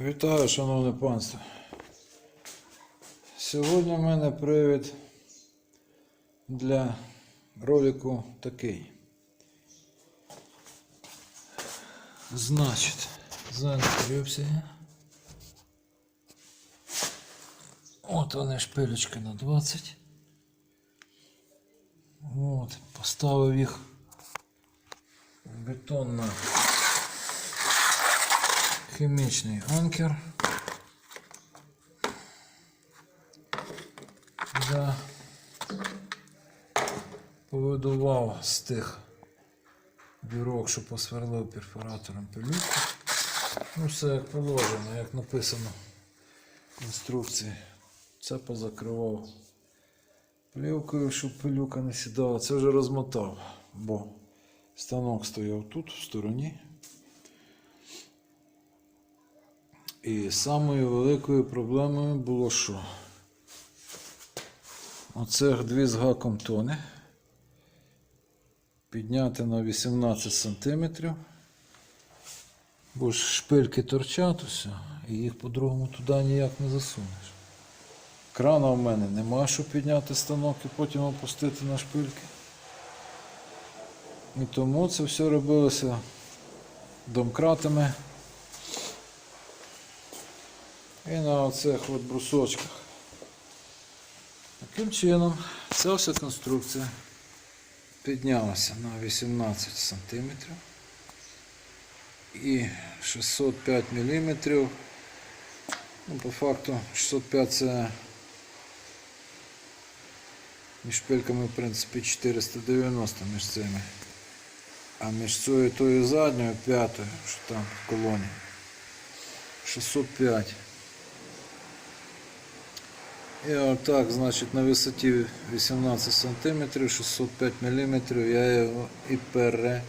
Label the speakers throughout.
Speaker 1: Вітаю, шановне панство. Сьогодні в мене привід для ролику такий. Значить, я. От вони шпилечки на 20. От, поставив їх в бетон на хімічний анкер. Я повидував з тих бірок, що посверлив перфоратором пилюку. Ну, все як положено, як написано в інструкції. Це позакривав плівкою, щоб пилюка не сідала. Це вже розмотав, бо станок стояв тут, в стороні. І самою великою проблемою було що? Оцих дві з гаком тони підняти на 18 см. Бо ж шпильки торчать усе, і їх по-другому туди ніяк не засунеш. Крана в мене нема, щоб підняти станок і потім опустити на шпильки. І тому це все робилося домкратами. І на оцих от брусочках. Таким чином, ця вся конструкція піднялася на 18 см і 605 мм. Ну, по факту 605 це між шпильками, в принципі, 490 між цими. А між цією тою задньою п'ятою, що там в колоні, 605. І отак, значить, на висоті 18 см, 605 мм я його і переніс.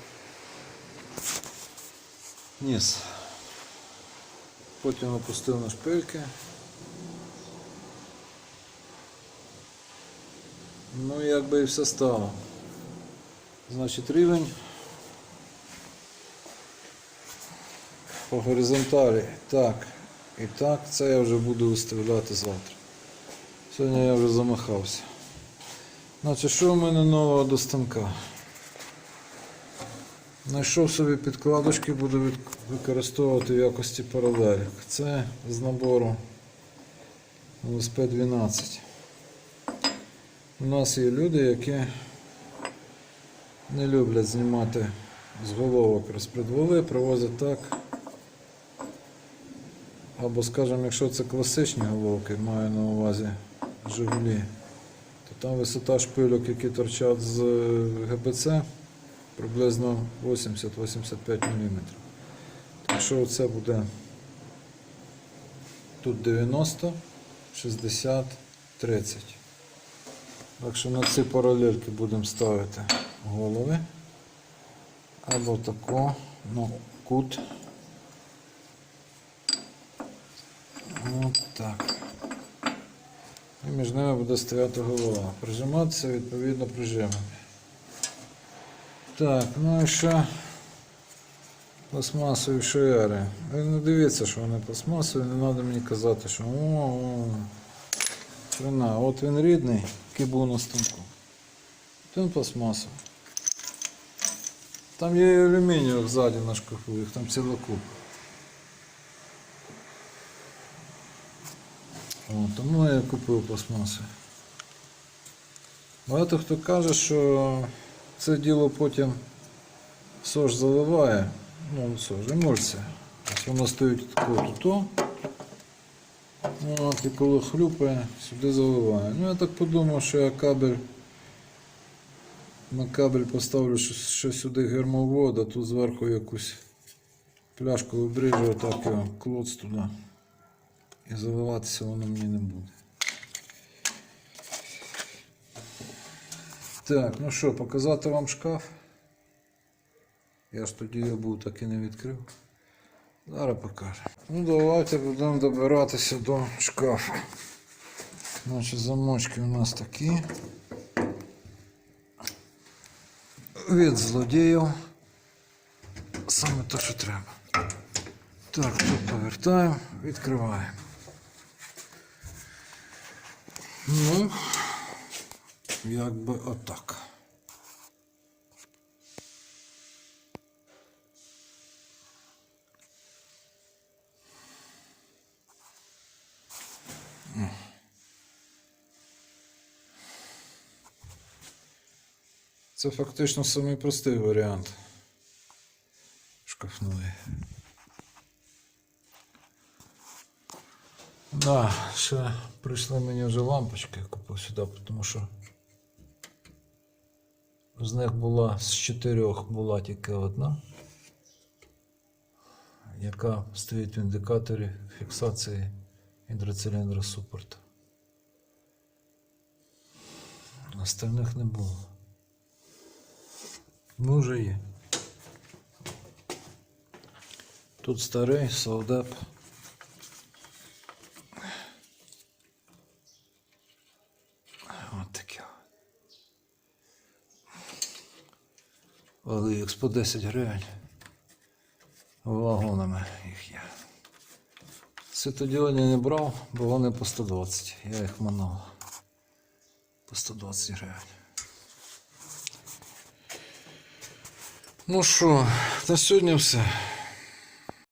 Speaker 1: Потім опустив на шпильки. Ну, якби і все стало. Значить, рівень по горизонталі. Так і так. Це я вже буду виставляти завтра. Сьогодні я вже замахався. Значить, що в мене нового до станка? Знайшов собі підкладочки, буду використовувати в якості паралелек. Це з набору ЛСП-12. У нас є люди, які не люблять знімати з головок розпредвали, привозять так. Або, скажімо, якщо це класичні головки, маю на увазі Жигулі, то там висота шпильок, які торчать з е, ГБЦ, приблизно 80-85 мм. Так що це буде тут 90, 60, 30. Так що на ці паралельки будемо ставити голови. Або тако, ну, кут. От так. І між ними буде стояти голова. Прижиматися відповідно прижимами. Так, ну і ще пластмасові шояри. Ви не дивіться, що вони пластмасові, не треба мені казати, що о, о. Хрена, от він рідний, який був на станку. Він пластмасовий. Там є і алюмінієвих ззаді на шкафу, їх там ціла купа. О, тому я купив пластмаси. Багато хто каже, що це діло потім сош заливає. Ну, сош, емульсія. Воно стоїть такого тут. От, і коли хлюпає, сюди заливає. Ну я так подумав, що я кабель на кабель поставлю що, що сюди гермовод, а тут зверху якусь пляшку вибріжу, отак його клоц туди. І заливатися воно мені не буде. Так, ну що, показати вам шкаф? Я ж тоді його був так і не відкрив. Зараз покажу. Ну давайте будемо добиратися до шкафу. Значить, замочки у нас такі. Від злодіїв. Саме те, що треба. Так, тут повертаємо, відкриваємо. Ну, якби отак. Це фактично самий простий варіант шкафної. Да, ще прийшли мені вже лампочки, купив сюди, тому що з них була з чотирьох була тільки одна, яка стоїть в індикаторі фіксації гідроциліндра супорту. Остальних не було. Ну, вже є. Тут старий солдат. От таке. Оликс по 10 гривень. Вагонами їх є. Світодіоні не брав, бо вони по 120. Я їх манав. По 120 гривень. Ну що, на сьогодні все.